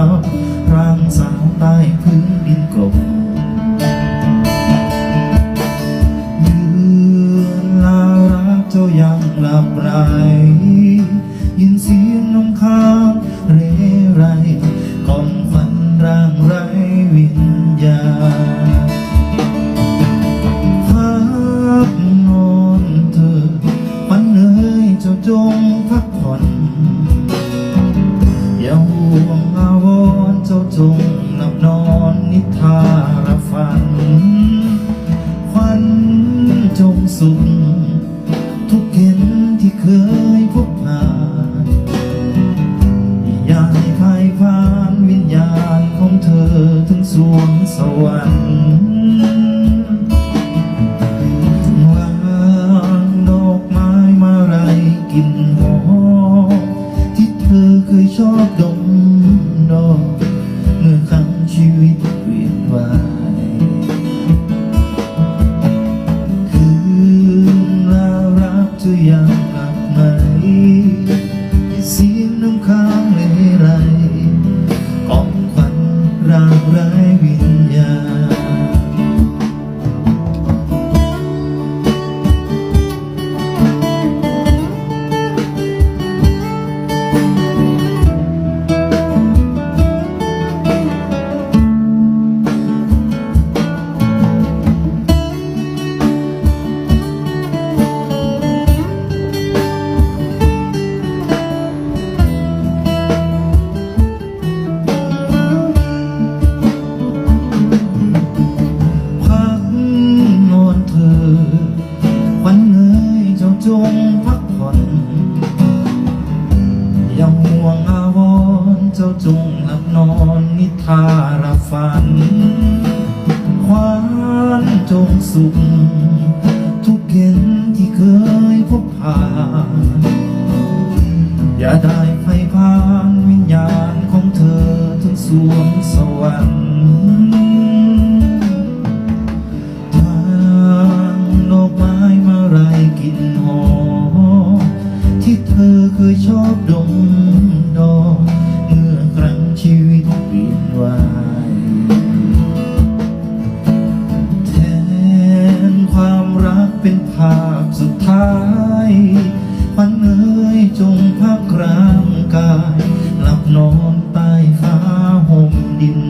าวร่างสาวใต้พื้นดินกลมยืนลารักเจ้ายังหลับไหลยินเสียงน้ำค้างเรไรก่อมฝันร่างไรวิญญาณพักนอนเธอฝันเอ้ยเจ้าจงพักผ่อนอย่าห่วง จงหลับนอนนิทารับฝัน ควันจงสุข ทุกเข็นที่เคยพบผ่านอยาให้ใครผ่านวิญญาณของเธอถึงสวงสวรรค์ ครั้ วงอาวรเจ้าจงหลับนอนนิทารับฝัน ควานจงสุข ทุกเข็นที่เคยพบผ่าน อย่าได้ไฟพานวิญญาณของเธอถึงสวงสวรรค์ทางดอกไม้มาไรกินหอมที่เธอเคยชอบดาพสุดท้ายฝันเอ้ยจงพักร่างกาย หลับนอนใต้ฟ้าห่มดิน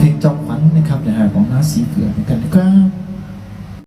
เพลงจอมขวัญนะครับเดี๋ยวหาของน้าสีเกลือเหมือนกันนะครับ